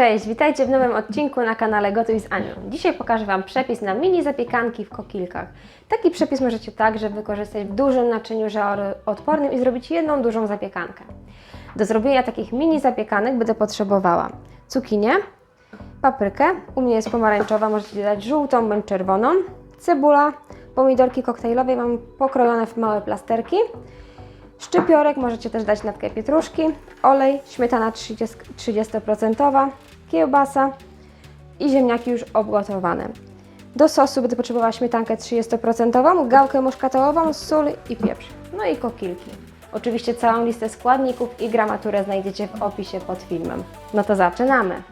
Cześć, witajcie w nowym odcinku na kanale Gotuj z Anią. Dzisiaj pokażę Wam przepis na mini zapiekanki w kokilkach. Taki przepis możecie także wykorzystać w dużym naczyniu żaroodpornym i zrobić jedną dużą zapiekankę. Do zrobienia takich mini zapiekanek będę potrzebowała cukinię, paprykę, u mnie jest pomarańczowa, możecie dać żółtą bądź czerwoną, cebula, pomidorki koktajlowe mam pokrojone w małe plasterki, Szczypiorek możecie też dać natkę pietruszki, olej, śmietana 30%, 30%, kiełbasa i ziemniaki już obgotowane. Do sosu będę potrzebowała śmietankę 30%, gałkę muszkatołową, sól i pieprz. No i kokilki. Oczywiście całą listę składników i gramaturę znajdziecie w opisie pod filmem. No to zaczynamy!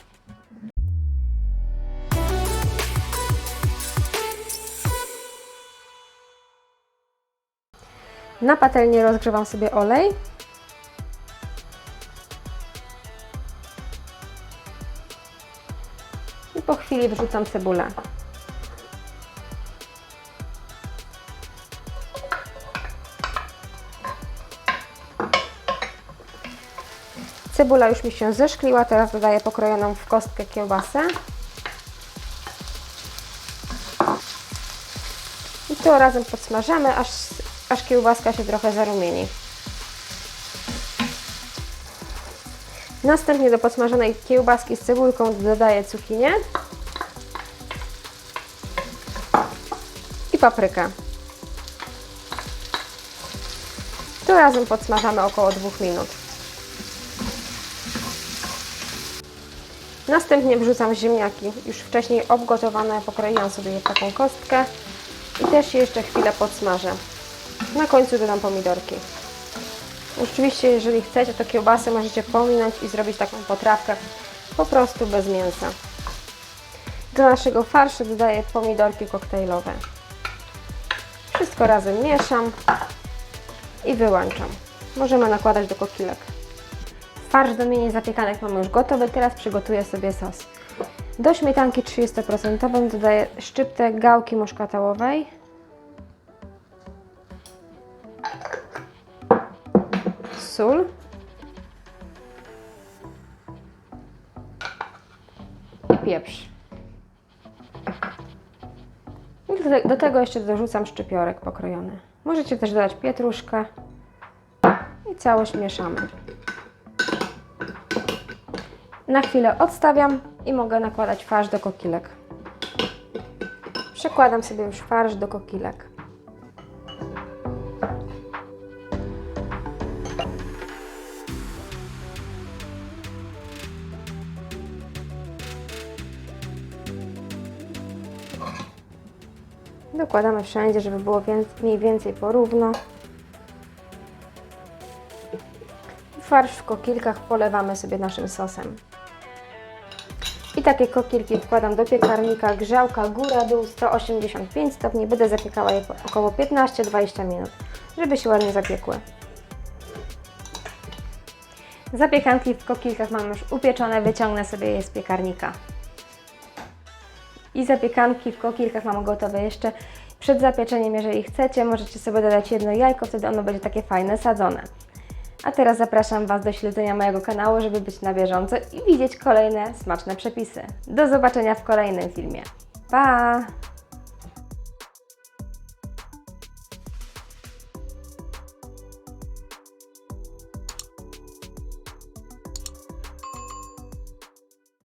Na patelni rozgrzewam sobie olej. I po chwili wrzucam cebulę. Cebula już mi się zeszkliła, teraz dodaję pokrojoną w kostkę kiełbasę. I to razem podsmażamy, aż, aż kiełbaska się trochę zarumieni. Następnie do podsmażonej kiełbaski z cebulką dodaję cukinię i paprykę. To razem podsmażamy około 2 minut. Następnie wrzucam ziemniaki, już wcześniej obgotowane, pokroiłam sobie w taką kostkę i też je jeszcze chwilę podsmażę. Na końcu dodam pomidorki. Oczywiście, jeżeli chcecie, to kiełbasę możecie pominąć i zrobić taką potrawkę po prostu bez mięsa. Do naszego farszu dodaję pomidorki koktajlowe. Wszystko razem mieszam i wyłączam. Możemy nakładać do kokilek. Farsz do mini zapiekanek mamy już gotowy, teraz przygotuję sobie sos. Do śmietanki 30% dodaję szczyptę gałki muszkatałowej, sól i pieprz. Do tego jeszcze dorzucam szczypiorek pokrojony. Możecie też dodać pietruszkę i całość mieszamy. Na chwilę odstawiam i mogę nakładać farsz do kokilek. Przekładam sobie już farsz do kokilek. Dokładamy wszędzie, żeby było więcej, mniej więcej porówno. Farsz w kokilkach polewamy sobie naszym sosem. I takie kokilki wkładam do piekarnika, grzałka góra-dół 185 stopni. Będę zapiekała je około 15-20 minut, żeby się ładnie zapiekły. Zapiekanki w kokilkach mam już upieczone, wyciągnę sobie je z piekarnika. I zapiekanki w kokilkach mam gotowe jeszcze przed zapieczeniem, jeżeli chcecie, możecie sobie dodać jedno jajko, wtedy ono będzie takie fajne, sadzone. A teraz zapraszam Was do śledzenia mojego kanału, żeby być na bieżąco i widzieć kolejne smaczne przepisy. Do zobaczenia w kolejnym filmie. Pa!